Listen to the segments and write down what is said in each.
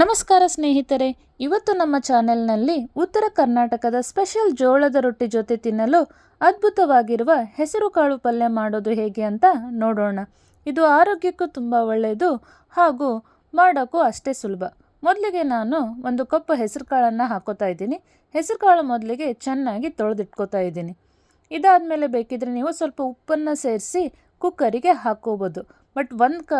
ನಮಸ್ಕಾರ ಸ್ನೇಹಿತರೆ, ಇವತ್ತು ನಮ್ಮ ಚಾನೆಲ್ನಲ್ಲಿ ಉತ್ತರ ಕರ್ನಾಟಕದ ಸ್ಪೆಷಲ್ ಜೋಳದ ರೊಟ್ಟಿ ಜೊತೆ ತಿನ್ನಲು ಅದ್ಭುತವಾಗಿರುವ ಹೆಸರುಕಾಳು ಪಲ್ಯ ಮಾಡೋದು ಹೇಗೆ ಅಂತ ನೋಡೋಣ. ಇದು ಆರೋಗ್ಯಕ್ಕೂ ತುಂಬ ಒಳ್ಳೆಯದು ಹಾಗೂ ಮಾಡೋಕ್ಕೂ ಅಷ್ಟೇ ಸುಲಭ. ಮೊದಲಿಗೆ ನಾನು ಒಂದು ಕಪ್ ಹೆಸರುಕಾಳನ್ನು ಹಾಕೋತಾ ಇದ್ದೀನಿ. ಹೆಸರುಕಾಳು ಮೊದಲಿಗೆ ಚೆನ್ನಾಗಿ ತೊಳೆದಿಟ್ಕೋತಾ ಇದ್ದೀನಿ. ಇದಾದಮೇಲೆ ಬೇಕಿದ್ರೆ ನೀವು ಸ್ವಲ್ಪ ಉಪ್ಪನ್ನು ಸೇರಿಸಿ ಕುಕ್ಕರಿಗೆ ಹಾಕೋಬೋದು ಬಟ್ ಒಂದು ಕ,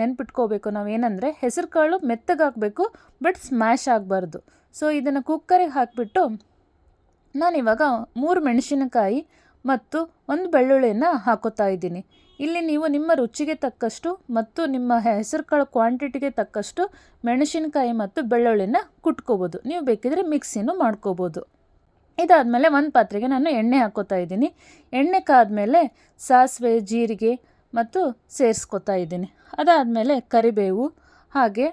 ನೆನ್ಪಿಟ್ಕೋಬೇಕು ನಾವು ಏನಂದರೆ ಹೆಸರು ಕಾಳು ಮೆತ್ತಗಾಗಬೇಕು ಬಟ್ ಸ್ಮ್ಯಾಶ್ ಆಗಬಾರ್ದು. ಸೊ ಇದನ್ನು ಕುಕ್ಕರಿಗೆ ಹಾಕಿಬಿಟ್ಟು ನಾನಿವಾಗ ಮೂರು ಮೆಣಸಿನಕಾಯಿ ಮತ್ತು ಒಂದು ಬೆಳ್ಳುಳ್ಳಿಯನ್ನು ಹಾಕೋತಾ ಇದ್ದೀನಿ. ಇಲ್ಲಿ ನೀವು ನಿಮ್ಮ ರುಚಿಗೆ ತಕ್ಕಷ್ಟು ಮತ್ತು ನಿಮ್ಮ ಹೆಸರು ಕಾಳು ಕ್ವಾಂಟಿಟಿಗೆ ತಕ್ಕಷ್ಟು ಮೆಣಸಿನಕಾಯಿ ಮತ್ತು ಬೆಳ್ಳುಳ್ಳಿನ ಕುಟ್ಕೋಬೋದು. ನೀವು ಬೇಕಿದ್ರೆ ಮಿಕ್ಸಿನೂ ಮಾಡ್ಕೋಬೋದು. ಇದಾದಮೇಲೆ ಒಂದು ಪಾತ್ರೆಗೆ ನಾನು ಎಣ್ಣೆ ಹಾಕೋತಾ ಇದ್ದೀನಿ. ಎಣ್ಣೆ ಕಾದ ಮೇಲೆ ಸಾಸಿವೆ, ಜೀರಿಗೆ ಮತ್ತು ಸೇರಿಸ್ಕೊತಾ ಇದ್ದೀನಿ. ಅದಾದಮೇಲೆ ಕರಿಬೇವು, ಹಾಗೆ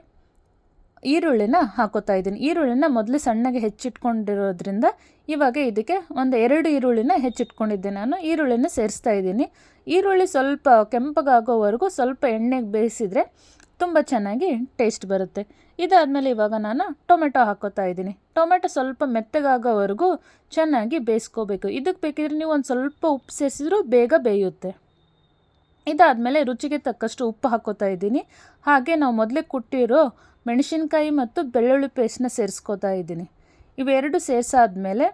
ಈರುಳ್ಳಿನ ಹಾಕೋತಾ ಇದ್ದೀನಿ. ಈರುಳ್ಳಿನ ಮೊದಲು ಸಣ್ಣಗೆ ಹೆಚ್ಚಿಟ್ಕೊಂಡಿರೋದ್ರಿಂದ ಇವಾಗ ಇದಕ್ಕೆ ಒಂದು ಎರಡು ಈರುಳ್ಳಿನ ಹೆಚ್ಚಿಟ್ಕೊಂಡಿದ್ದೆ ನಾನು. ಈರುಳ್ಳಿನ ಸೇರಿಸ್ತಾ ಇದ್ದೀನಿ. ಈರುಳ್ಳಿ ಸ್ವಲ್ಪ ಕೆಂಪಗಾಗೋವರೆಗೂ ಸ್ವಲ್ಪ ಎಣ್ಣೆಗೆ ಬೇಯಿಸಿದರೆ ತುಂಬ ಚೆನ್ನಾಗಿ ಟೇಸ್ಟ್ ಬರುತ್ತೆ. ಇದಾದಮೇಲೆ ಇವಾಗ ನಾನು ಟೊಮೆಟೊ ಹಾಕೋತಾ ಇದ್ದೀನಿ. ಟೊಮೆಟೊ ಸ್ವಲ್ಪ ಮೆತ್ತಗಾಗೋವರೆಗೂ ಚೆನ್ನಾಗಿ ಬೇಯಿಸ್ಕೋಬೇಕು. ಇದಕ್ಕೆ ಬೇಕಿದ್ರೆ ನೀವು ಒಂದು ಸ್ವಲ್ಪ ಉಪ್ಪು ಸೇರಿಸಿದ್ರೂ ಬೇಗ ಬೇಯುತ್ತೆ. ಇದಾದಮೇಲೆ ರುಚಿಗೆ ತಕ್ಕಷ್ಟು ಉಪ್ಪು ಹಾಕೋತಾ ಇದ್ದೀನಿ. ಹಾಗೆ ನಾವು ಮೊದಲೇ ಕುಟ್ಟಿರೋ ಮೆಣಸಿನ್ಕಾಯಿ ಮತ್ತು ಬೆಳ್ಳುಳ್ಳಿ ಪೇಸ್ಟ್ನ ಸೇರಿಸ್ಕೋತಾ ಇದ್ದೀನಿ. ಇವೆರಡು ಸೇರಿಸಾದ್ಮೇಲೆ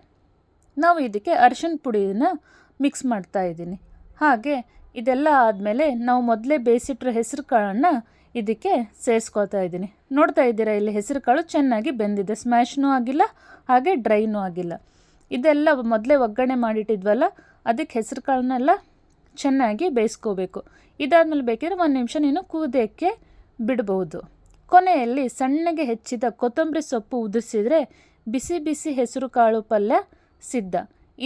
ನಾವು ಇದಕ್ಕೆ ಅರಿಶಿನ ಪುಡಿನ ಮಿಕ್ಸ್ ಮಾಡ್ತಾ ಇದ್ದೀನಿ. ಹಾಗೆ ಇದೆಲ್ಲ ಆದಮೇಲೆ ನಾವು ಮೊದಲೇ ಬೇಯಿಸಿಟ್ಟಿರೋ ಹೆಸರು ಕಾಳನ್ನು ಇದಕ್ಕೆ ಸೇರಿಸ್ಕೋತಾ ಇದ್ದೀನಿ. ನೋಡ್ತಾ ಇದ್ದೀರಾ, ಇಲ್ಲಿ ಹೆಸರು ಕಾಳು ಚೆನ್ನಾಗಿ ಬೆಂದಿದೆ. ಸ್ಮ್ಯಾಶ್ನೂ ಆಗಿಲ್ಲ, ಹಾಗೆ ಡ್ರೈನೂ ಆಗಿಲ್ಲ. ಇದೆಲ್ಲ ಮೊದಲೇ ಒಗ್ಗರಣೆ ಮಾಡಿಟ್ಟಿದ್ವಲ್ಲ, ಅದಕ್ಕೆ ಹೆಸರು ಕಾಳನ್ನೆಲ್ಲ ಚೆನ್ನಾಗಿ ಬೇಯಿಸ್ಕೋಬೇಕು. ಇದಾದಮೇಲೆ ಬೇಕಿದ್ರೆ ಒಂದು ನಿಮಿಷ ನೀನು ಕುದಕ್ಕೆ ಬಿಡಬಹುದು ಕೊನೆಯಲ್ಲಿ ಸಣ್ಣಗೆ ಹೆಚ್ಚಿದ ಕೊತ್ತಂಬರಿ ಸೊಪ್ಪು ಉದುರಿಸಿದರೆ ಬಿಸಿ ಬಿಸಿ ಹೆಸರು ಕಾಳು ಪಲ್ಯ ಸಿದ್ಧ.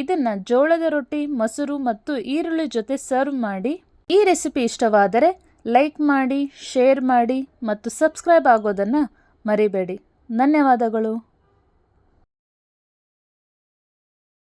ಇದನ್ನು ಜೋಳದ ರೊಟ್ಟಿ, ಮೊಸರು ಮತ್ತು ಈರುಳ್ಳಿ ಜೊತೆ ಸರ್ವ್ ಮಾಡಿ. ಈ ರೆಸಿಪಿ ಇಷ್ಟವಾದರೆ ಲೈಕ್ ಮಾಡಿ, ಶೇರ್ ಮಾಡಿ ಮತ್ತು ಸಬ್ಸ್ಕ್ರೈಬ್ ಆಗೋದನ್ನು ಮರಿಬೇಡಿ. ಧನ್ಯವಾದಗಳು.